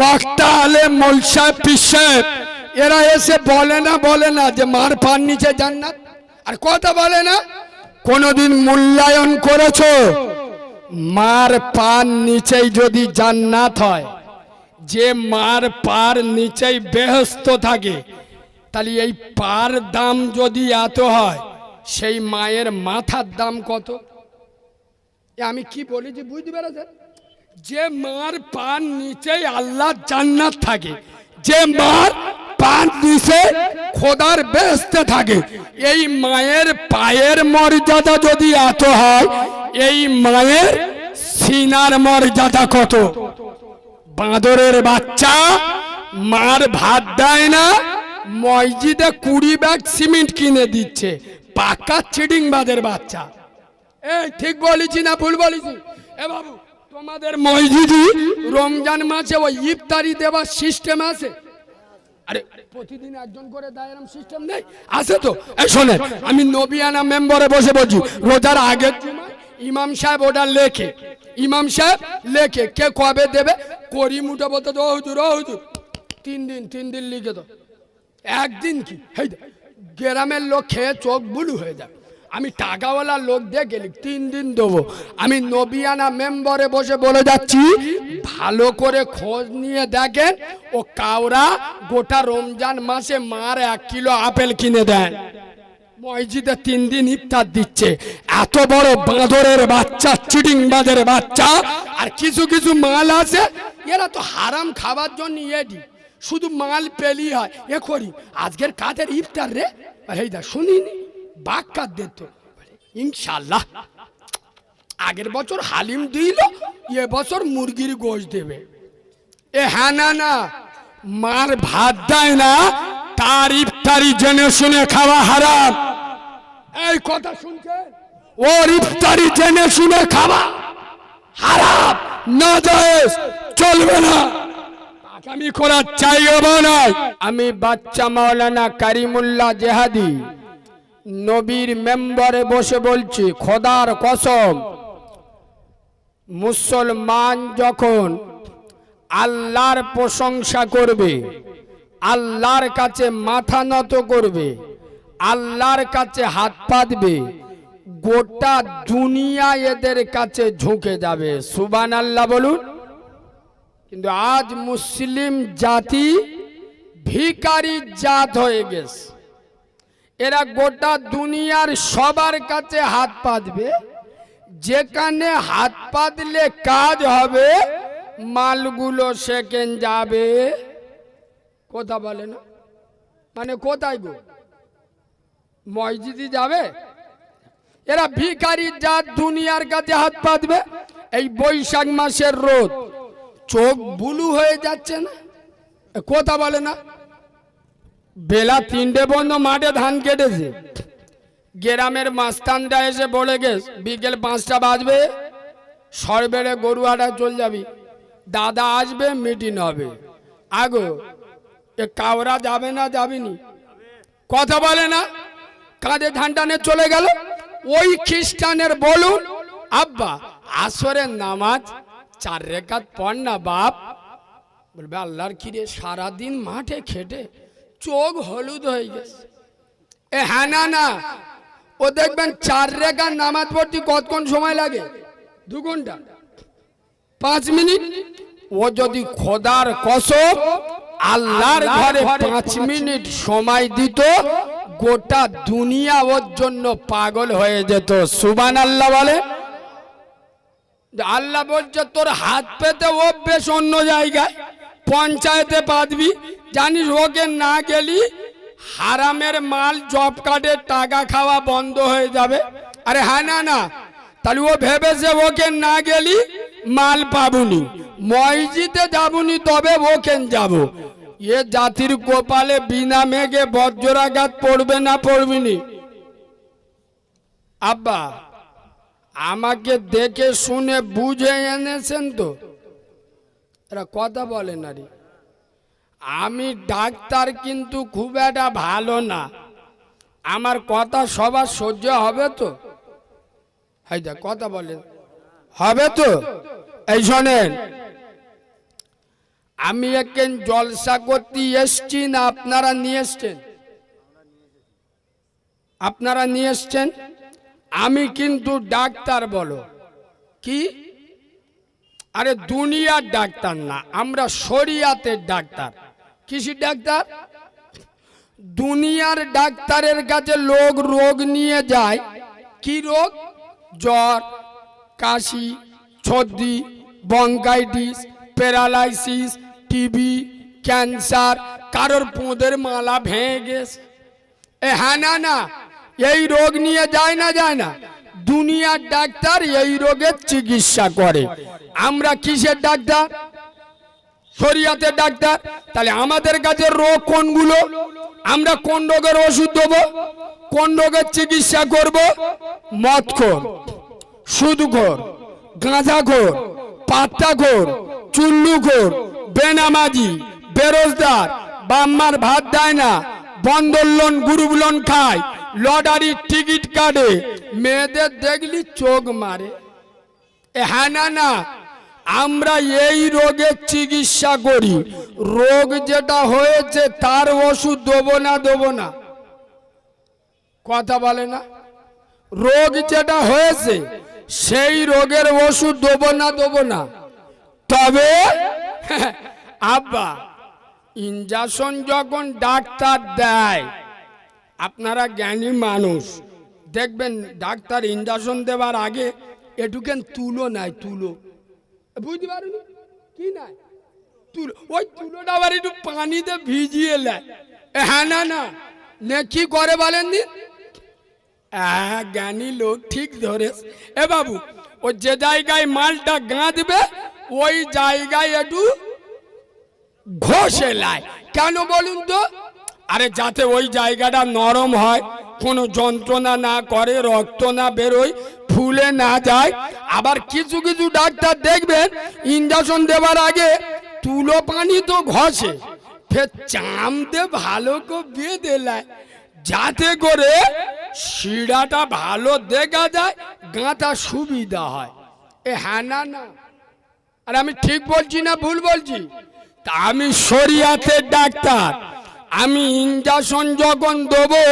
বক্তা আলে মোলসা পিসে এরা এসে বলে না বলে না যে মার পান নিচে জান্নাত। আর কথা বলে না, কোনদিন মূল্যায়ন করেছ? মার পান নিচেই যদি জান্নাত হয়, যে মার পার নিচেই বেহস্ত থাকে, তাহলে এই পার দাম যদি এত হয়, সেই মায়ের মাথার দাম কত? আমি কি বলেছি বুঝতে পেরেছেন? যে মার পান নিচে আল্লাহ জান্নাত থাকে, যে মার পান নিচে খোদার বেসতে থাকে, এই মায়ের পায়ের মর্যাদা যদি এত হয়, এই মায়ের সিনার মর্যাদা কত? বাঁদরের বাচ্চা মার ভাত দেয় না, মসজিদে কুড়ি ব্যাগ সিমেন্ট কিনে দিচ্ছে, পাকা চিডিং বাদের বাচ্চা। এই ঠিক বলেছি না ভুল বলেছি? এ বাবু তোমাদের মসজিদে রমজান মাসে ওই ইফতারি দেওয়ার সিস্টেম আছে? আরে, প্রতিদিন একজন করে সিস্টেম নেই? তো? বসে বলছি, রোজার আগের ইমাম সাহেব ওটা লেখে। ইমাম সাহেব লেখে, কে কবে দেবে? করি মুঠো বলতে তিন দিন তিন দিন লিখে তো একদিন কি? গ্রামের লোক খেয়ে চোখ বুলু হয়ে যাবে। আমি টাকাওয়ালা লোক দিয়ে গেলি তিন দিন দেবো। আমি নবিয়ানা মেম্বারে বসে বলে যাচ্ছি, ভালো করে খোঁজ নিয়ে দেখেন, ও কাউরা গোটা রমজান মাসে মার এক কিলো আপেল কিনে দেন মসজিদে তিন দিন ইফতার দিচ্ছে। এত বড় বাঁদরের বাচ্চা চিটিং বাঁদরের বাচ্চা, আর কিছু কিছু মাল আছে, এরা তো হারাম খাবার জন্য এডি শুধু মাল পেলি হয়। এ করি, আজকের কাদের ইফতার রে? এই দা শুনিনি। বাক কাদের তো ইনশাল্লাহ আগের বছর হালিম দিল, এ বছর মুরগির গোশ দেবে। এ হ্যাঁ না না, মার ভাত দেয় না তার ইফতারি জেনে শুনে খাওয়া হারাম। এই কথা শুনছেন ওর ইফতারি জেনে শুনে খাওয়া হারাম। না যায় চলবে না। আগামী করার চাইবা নয় আমি বাচ্চা মাওলানা কারিমুল্লাহ জেহাদি। নবীর মেম্বারে বসে বলছি, খোদার কসম, মুসলমান যখন আল্লাহর প্রশংসা করবে, আল্লাহর কাছে মাথা নত করবে, আল্লাহর কাছে হাত পাতবে, গোটা দুনিয়া এদের কাছে ঝুঁকে যাবে। সুবান আল্লাহ বলুন। কিন্তু আজ মুসলিম জাতি ভিকারি জাত হয়ে গেছে। এরা গোটা দুনিয়ার সবার কাছে হাত পাতবে। যেখানে হাত পাতলে কাজ হবে, মালগুলো সেকেন্ড যাবে। কথা বলে না? মানে কোথায় গো? মসজিদে যাবে? এরা ভিখারি জাত দুনিয়ার কাছে হাত পাতবে। এই বৈশাখ মাসের রোদ। চোখ বুলু হয়ে যাচ্ছে না? কথা বলে না? বেলা তিনটে বন্ধ মাঠে ধান কেটেছে। গ্রামের মাস্তানরা এসে বলে গেছ বিকেল পাঁচটা বাজবে, সরবেড়ে গরু গরুহাটা চল যাবি। দাদা আসবে মিটিং হবে। আগো, এ কাওরা যাবে না, যাবিনি। কথা বলে না, কাঁধে ধান টানে চলে গেল। ওই খ্রিস্টানের বলুন, আব্বা, আসরের নামাজ চার রেখাত পড় না বাপ। বলবে, আল্লাহর কিরে সারাদিন মাঠে খেটে চোখ হলুদ হয়ে গেছে। এ হ্যাঁ না না। ও দেখবেন চার রেখার নামাজ পড়তে কতক্ষণ সময় লাগে? দু ঘণ্টা। পাঁচ মিনিট। ও যদি খোদার কসম আল্লাহর ঘরে পাঁচ মিনিট সময় দিত গোটা দুনিয়া ওর জন্য পাগল হয়ে যেত। সুবান আল্লাহ বলে। আল্লাহ বলছে তোর হাত পেতে ও বেশ অন্য জায়গায়। পঞ্চায়েতে পাতবি, জানিস ওকে না গেলি, হারামের মাল জব কার্ডের টাকা খাওয়া বন্ধ হয়ে যাবে। আরে হ্যাঁ না না। তাহলে ও ভেবেছে ওকে না গেলি, মাল পাবুনি। মসজিদে যাবুনি, তবে ওকেন যাব। এ জাতির কপালে বিনা মেঘে বজ্রাঘাত পড়বে না পড়বিনি। আব্বা, আমাকে দেখে শুনে বুঝে এনেছেন তো? এরা কথা বলে না রে। আমি ডাক্তার কিন্তু খুব একটা ভালো না। আমার কথা সবার সহ্য হবে তো? হাইদা কথা বলে। হবে তো? এই শোনেন, আমি একদিন জলসা করতে এসছি না, আপনারা নিয়ে এসছেন? আপনারা নিয়ে এসছেন? আমি কিন্তু ডাক্তার বলো। কি? আরে দুনিয়ার ডাক্তার না, আমরা শরিয়াতের ডাক্তার। কিসির ডাক্তার? দুনিয়ার ডাক্তারের কাছে লোক রোগ নিয়ে যায়। কি রোগ? জ্বর, কাশি, সর্দি বঙ্কাইটিস প্যারালাইসিস টিবি ক্যান্সার কারোর পোঁদের মালা ভেঙে গেছে। এ হ্যাঁ না না, এই রোগ নিয়ে যায় না যায় না। দুনিয়ার ডাক্তার এই রোগের চিকিৎসা করে। আমরা কিসের ডাক্তার? শরিয়াতের ডাক্তার। তাহলে আমাদের কাছে রোগ কোনগুলো? আমরা কোন রোগের ওষুধ দেবো? কোন রোগের চিকিৎসা করব? মদখোর, সুদখোর, গাঁজাখোর, পাত্তাখোর, চুল্লুখোর, বেনামাজি, বেরোজগার, বাম্মার ভাত দেয় না, বন্দর লোন লোন খায় লটারির টিকিট কাটে, মেয়েদের দেখলি চোখ মারে। হ্যাঁ না না, আমরা এই রোগের চিকিৎসা করি। রোগ যেটা হয়েছে তার ওষুধ দেবো না দেবো না। কথা বলে না? রোগ যেটা হয়েছে, সেই রোগের ওষুধ দেবো না দেবো না। তবে আব্বা ইঞ্জেকশন যখন ডাক্তার দেয় আপনারা জ্ঞানী মানুষ। দেখবেন ডাক্তার ইঞ্জেকশন দেওয়ার আগে এটুকেন তুলো নাই, তুলো। বুঝতে পারেন? কি নাই? তুলো। ওই তুলোটা আবার একটু পানিতে ভিজিয়ে নেয়। হ্যাঁ না না। নে, কি করে বলেন দিন হ্যাঁ জ্ঞানী লোক ঠিক ধরে এ বাবু, ও যে জায়গায় মালটা গাঁদবে, ওই জায়গায় একটু ঘষে লায় কেন বলুন তো? আরে যাতে ওই জায়গাটা নরম হয়, কোনো যন্ত্রণা না করে, রক্ত না বেরোয়, ফুলে না যায়। আবার কিছু কিছু ডাক্তার দেখবেন ইঞ্জেকশন দেওয়ার আগে তুলো পানি তো ঘষে, ফের চাম দিয়ে ভালো করে বেঁধে লায় যাতে করে শিরাটা ভালো দেখা যায়, গাঁথা সুবিধা হয়। এ হ্যাঁ না না। আর আমি ঠিক বলছি না, ভুল বলছি? তা আমি শরিয়াতের ডাক্তার। আমি ইঞ্জেকশন যখন দেবো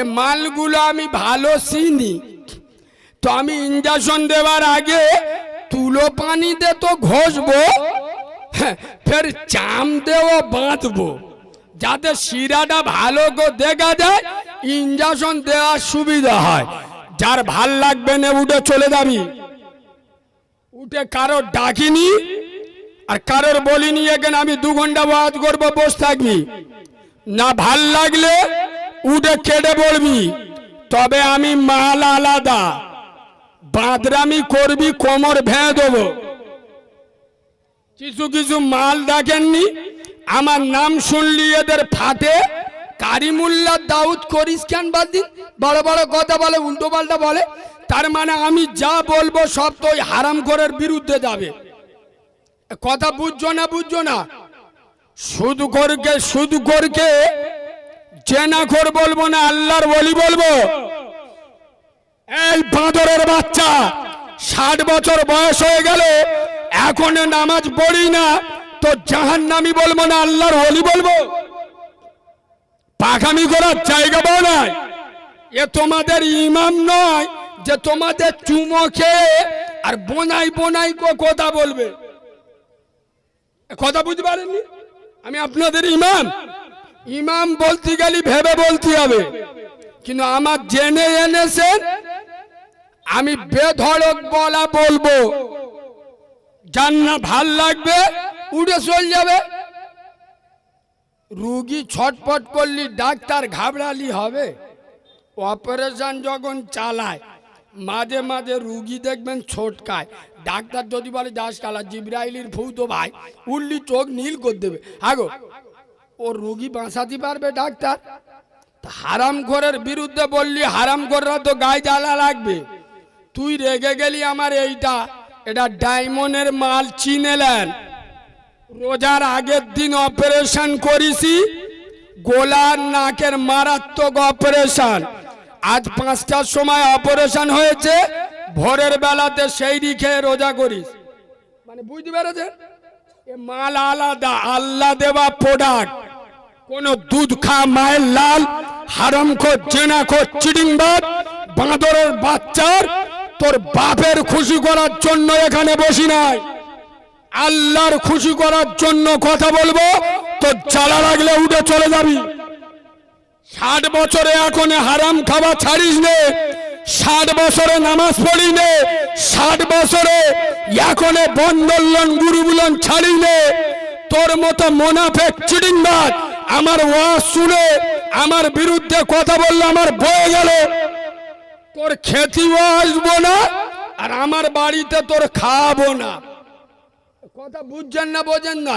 এ মালগুলো আমি ভালো চিনি। তো আমি ইঞ্জেকশন দেওয়ার আগে তুলো পানিতে তো ঘষবো হ্যাঁ, ফের চাম দেও বাঁধবো। যাতে শিরাটা ভালো করে দেখা যায় ইঞ্জেকশন দেওয়ার সুবিধা হয়। যার ভালো লাগবে না উঠে চলে যাবি। উঠে কারোর ডাকিনি আর কারোর বলিনি এখানে আমি দু ঘণ্টা বাদ করব বসে থাকবি। না ভালো লাগলে উঠে কেটে পড়বি তবে আমি মাল আলাদা। বাঁদরামি করবি, কোমর ভেঙে দেবো। কিছু কিছু মাল দেখেননি, আমার নাম শুনলি এদের ফাটে কারিমুল্লা দাউদ করিস কেন বাদদি বড় বড় কথা বলে, উল্টো পাল্টা বলে। তার মানে আমি যা বলব সব তো ওই হারাম করার বিরুদ্ধে যাবে। কথা বুঝছ না বুঝছ না? শুধু করকে শুধু করকে জেনা কর বলব না, আল্লাহর বলি বলব। এই বাঁদরের বাচ্চা ষাট বছর বয়স হয়ে গেল এখন নামাজ পড়ি না, তো জাহান নামি বলব না, আল্লাহর হলি বলব। পাখামি করার জায়গা নাই। এ তোমাদের ইমাম নয় যে তোমাদের চুমো খেয়ে আর বোনাই বোনাই কথা বলবে। কথা বুঝতে পারেননি? আমি আপনাদের ইমাম। ইমাম বলতে গেলে ভেবে বলতে হবে। কিন্তু আমার জেনে এনেছেন, আমি বেধড়ক বলা বলব। যার না ভালো লাগবে উঠে চল যাবে। রুগী ছটপট করলি ডাক্তার ঘাবড়ালি হবে। অপারেশন যখন চালায়, মাঝে মাঝে রুগী দেখবেন ছোটকায়। ডাক্তার যদি বলে, দাস কালা জিব্রাইলির তো ভাই, উল্লি চোখ নীল করে দেবে। আগো ও রুগী বাঁচাতে পারবে ডাক্তার? হারাম ঘরের বিরুদ্ধে বললি, হারাম ঘররা তো গায়ে জ্বালা লাগবে। তুই রেগে গেলি আমার এইটা, এটা ডায়মন্ডের মাল চিনেলেন রোজার আগের দিন অপারেশন করিছি, গোলার নাকের মারাত্মক অপারেশন। আজ পাঁচটার সময় অপারেশন হয়েছে ভোরের বেলাতে সেই খেয়ে রোজা করিস। মানে বুঝতে পেরেছেন? মাল আলাদা, আল্লাহ দেওয়া প্রোডাক্ট কোন দুধ খা, মায়ের লাল, হারাম খো জেনা খো চিডিংবাদ বাঁদরের বাচ্চার তোর বাপের খুশি করার জন্য এখানে বসি নাই। আল্লাহর খুশি করার জন্য কথা বলব, তোর জ্বালা লাগলে উঠে চলে যাবি। ষাট বছরে এখন হারাম খাওয়া ছাড়িস নে ষাট বছরে নামাজ পড়ি নে ষাট বছরে এখন বন্দোলন গুরুগুলন ছাড়ি নে তোর মতো মোনাফেক চিডিংবাদ আমার ওয়াজ শুনে, আমার বিরুদ্ধে কথা বললে আমার বয়ে গেল। তোর খেতিও আসব না, আর আমার বাড়িতে তোর খাওয়াবো না। কথা বুঝছেন না বোঝেন না?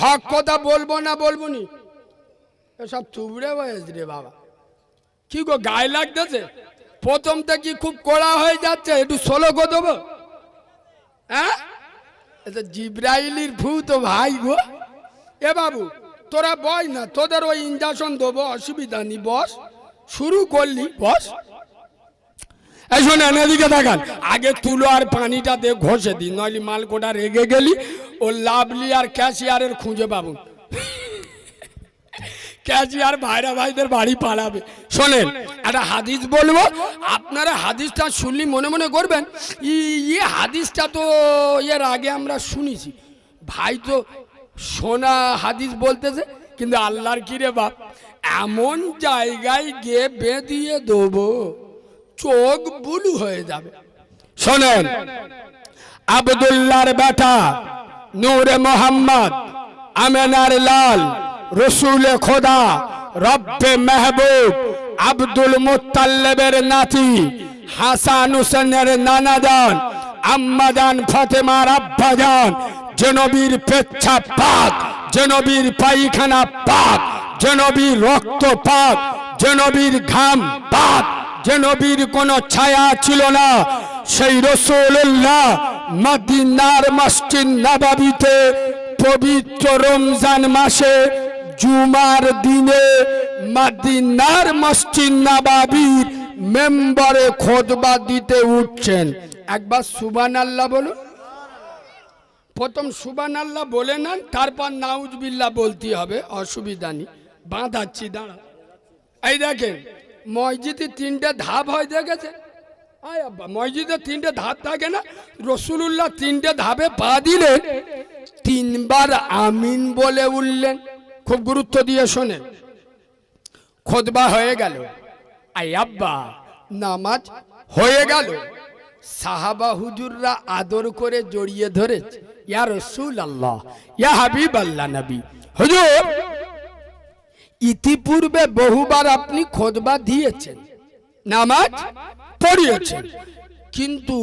হক কথা বলব না বলব নি এসব চুবড়ে হয়েছে রে বাবা। কি গো, গায়ে লাগতেছে? প্রথম থেকে খুব কড়া হয়ে যাচ্ছে, একটু সোলো গো দেবো। হ্যাঁ? এটা জিব্রাইলির ভূ তো ভাই গো। এ বাবু, তোরা বই না, তোদের ওই ইঞ্জেকশন দেবো, অসুবিধা নেই, বস। শুরু করলি, বস। এই শোনেন দেখান আগে তুলো আর পানিটা দিয়ে ঘষে দিন নইলে মালকোটা রেগে গেলি, ও লাভলি আর ক্যাশিয়ারের খুঁজে পাবো। ক্যাশিয়ার ভাইরা ভাইদের বাড়ি পালাবে। শোনেন, একটা হাদিস বলব, আপনারা হাদিসটা শুনলি মনে মনে করবেন, ই- ইয়ে হাদিসটা তো এর আগে আমরা শুনেছি। ভাই তো সোনা হাদিস বলতেছে, কিন্তু আল্লাহর কিরে বাপ? এমন জায়গায় গিয়ে বেঁধিয়ে দেবো, চোখ বুলু হয়ে যাবে। শোনেন, আবদুল্লাহর বেটা, নূরে মোহাম্মদ, আমেনার লাল রসুলে খোদা, রব্বে মেহবুব, আব্দুল মুত্তাল্লেবের নাতি, হাসান হুসেনের নানাজান, আম্মাজান ফতেমার আব্বাজান, জনবীর পেচ্ছা পাক, জনবীর পায়খানা পাক, জনবীর রক্ত পাক, জনবীর ঘাম পাক যে নবীর কোনো ছায়া ছিল না। সেই রসুল্লাহ মদিনার মসজিদ নবাবিতে পবিত্র রমজান মাসে জুমার দিনে মদিনার মসজিদ নবাবির মেম্বারে খোদবা দিতে উঠছেন। একবার সুবান আল্লাহ বলুন। প্রথম সুবান আল্লাহ বলে নেন, তারপর নাউজবিল্লাহ বলতে হবে, অসুবিধা নেই। বাঁধাচ্ছি দাঁড়া এই দেখেন, মসজিদে তিনটে ধাপ হয় দেখেছে মসজিদে তিনটে ধাপ থাকে না? রসুলুল্লাহ তিনটে ধাপে পা দিলেন, তিনবার আমিন বলে উঠলেন। খুব গুরুত্ব দিয়ে শোনেন খোদবা হয়ে গেল। আই আব্বা, নামাজ হয়ে গেল। সাহাবা হুজুররা আদর করে জড়িয়ে ধরেছে। ইয়া রসুল আল্লাহ ইয়া হাবিব আল্লাহ নবী। হুজুর, ইতিপূর্বে বহুবার আপনি খোদবা দিয়েছেন, নামাজ পড়িয়েছেন। কিন্তু